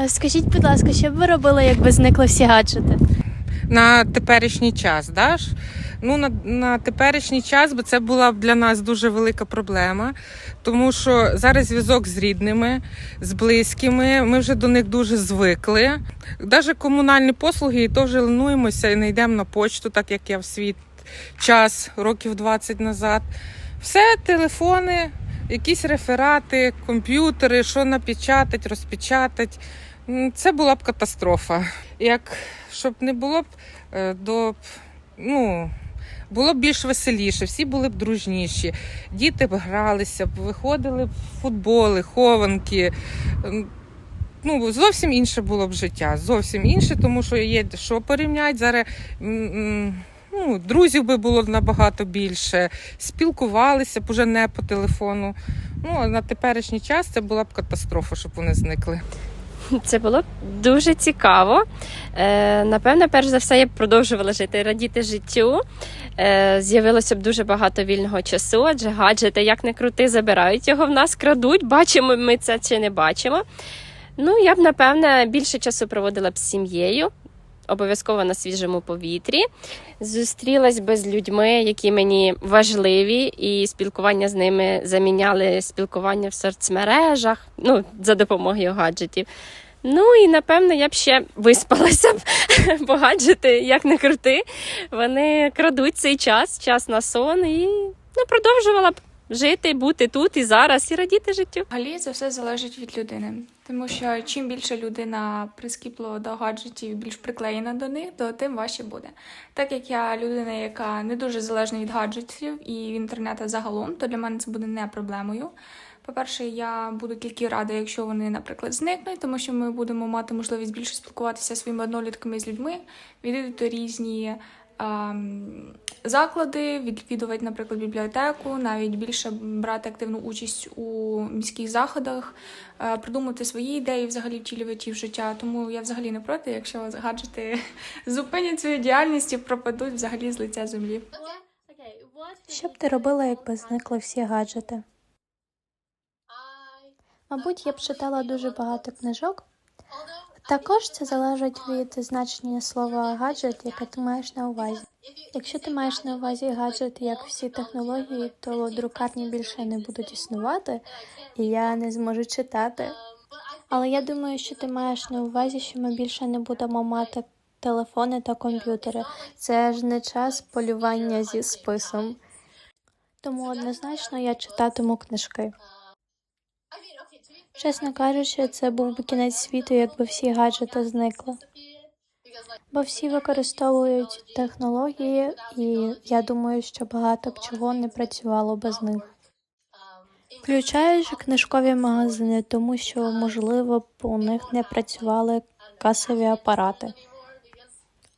Е, Скажіть, будь ласка, що б ви робили, якби зникли всі гаджети? на теперішній час. Да? Ну, на, на теперішній час, бо це була б для нас дуже велика проблема, тому що зараз зв'язок з рідними, з близькими, ми вже до них дуже звикли. Навіть комунальні послуги, і то вже ленуємося і не йдемо на почту, так як я в свій час, років 20 назад. Все, телефони, якісь реферати, комп'ютери, що напечатать, розпечатать. Це була б катастрофа. Як щоб не було б е, до ну. Було б більш веселіше, всі були б дружніші, діти б гралися, б виходили б в футболи, хованки. Ну, зовсім інше було б життя. Зовсім інше, тому що є що порівняти. Зараз ну, друзів би було набагато більше, спілкувалися б уже не по телефону. Ну, а на теперішній час це була б катастрофа, щоб вони зникли. Це було дуже цікаво. Е, напевно, перш за все, я б продовжувала жити, радіти життю. Е, з'явилося б дуже багато вільного часу, адже гаджети, як не крути, забирають його в нас, крадуть. Бачимо ми це чи не бачимо. Ну, я б, напевне, більше часу проводила б з сім'єю. Обов'язково на свіжому повітрі. Зустрілась би з людьми, які мені важливі, і спілкування з ними заміняли спілкування в соцмережах, ну, за допомогою гаджетів. Ну і напевно я б ще виспалася б, бо гаджети, як не крути, вони крадуть цей час, час на сон, і ну, продовжувала б жити, бути тут і зараз, і радіти життю. Взагалі це все залежить від людини, тому що чим більше людина прискіпла до гаджетів, більш приклеєна до них, то тим важче буде. Так як я людина, яка не дуже залежна від гаджетів і інтернету загалом, то для мене це буде не проблемою. По-перше, я буду тільки рада, якщо вони, наприклад, зникнуть, тому що ми будемо мати можливість більше спілкуватися своїми однолітками з людьми, відвідати різні ем, заклади, відвідувати, наприклад, бібліотеку, навіть більше брати активну участь у міських заходах, е, придумати свої ідеї, взагалі втілювати в життя. Тому я взагалі не проти, якщо гаджети зупинять свою діяльність і пропадуть взагалі з лиця землі. Що б ти робила, якби зникли всі гаджети? Мабуть, я б читала дуже багато книжок. Також це залежить від значення слова гаджет, яке ти маєш на увазі. Якщо ти маєш на увазі гаджет як всі технології, то друкарні більше не будуть існувати, і я не зможу читати. Але я думаю, що ти маєш на увазі, що ми більше не будемо мати телефони та комп'ютери. Це ж не час полювання зі списом. Тому однозначно я читатиму книжки. Чесно кажучи, це був би кінець світу, якби всі гаджети зникли. Бо всі використовують технології, і я думаю, що багато б чого не працювало без них. Включаючи книжкові магазини, тому що, можливо, б у них не працювали касові апарати,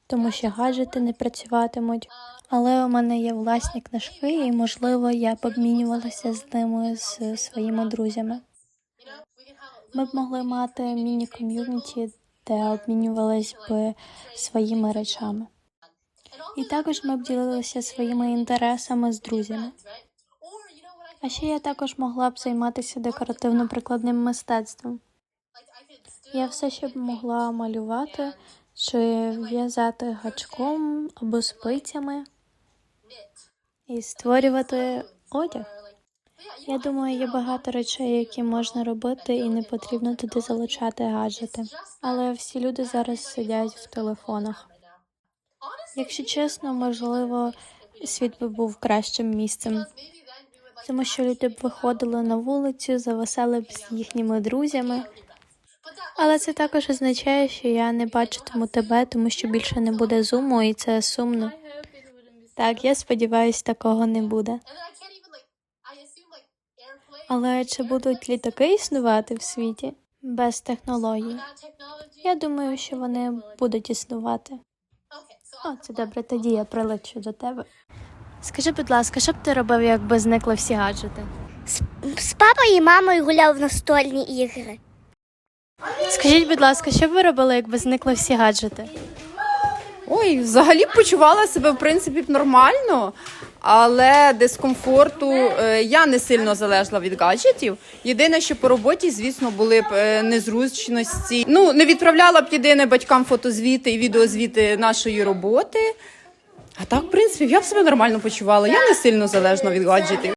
тому що гаджети не працюватимуть. Але у мене є власні книжки, і, можливо, я б обмінювалася з ними з своїми друзями. Ми б могли мати міні-ком'юніті, де обмінювались би своїми речами. І також ми б ділилися своїми інтересами з друзями. А ще я також могла б займатися декоративно-прикладним мистецтвом. Я все ще б могла малювати чи в'язати гачком або спицями і створювати одяг. Я думаю, є багато речей, які можна робити, і не потрібно туди залучати гаджети. Але всі люди зараз сидять в телефонах. Якщо чесно, можливо, світ би був кращим місцем, тому що люди б виходили на вулицю, завесели б з їхніми друзями. Але це також означає, що я не бачитиму тебе, тому що більше не буде зуму, і це сумно. Так, я сподіваюся, такого не буде. Але чи будуть літаки існувати в світі без технологій? Я думаю, що вони будуть існувати. О, це добре, тоді я прилечу до тебе. Скажи, будь ласка, що б ти робив, якби зникли всі гаджети? З папою і мамою гуляв в настольні ігри. Скажіть, будь ласка, що б ви робили, якби зникли всі гаджети? Ой, взагалі почувала себе в принципі нормально, але дискомфорту е, я не сильно залежала від гаджетів. Єдине, що по роботі, звісно, були б е, незручності. Ну, не відправляла б єдине батькам фотозвіти і відеозвіти нашої роботи. А так, в принципі, я б себе нормально почувала. Я не сильно залежна від гаджетів.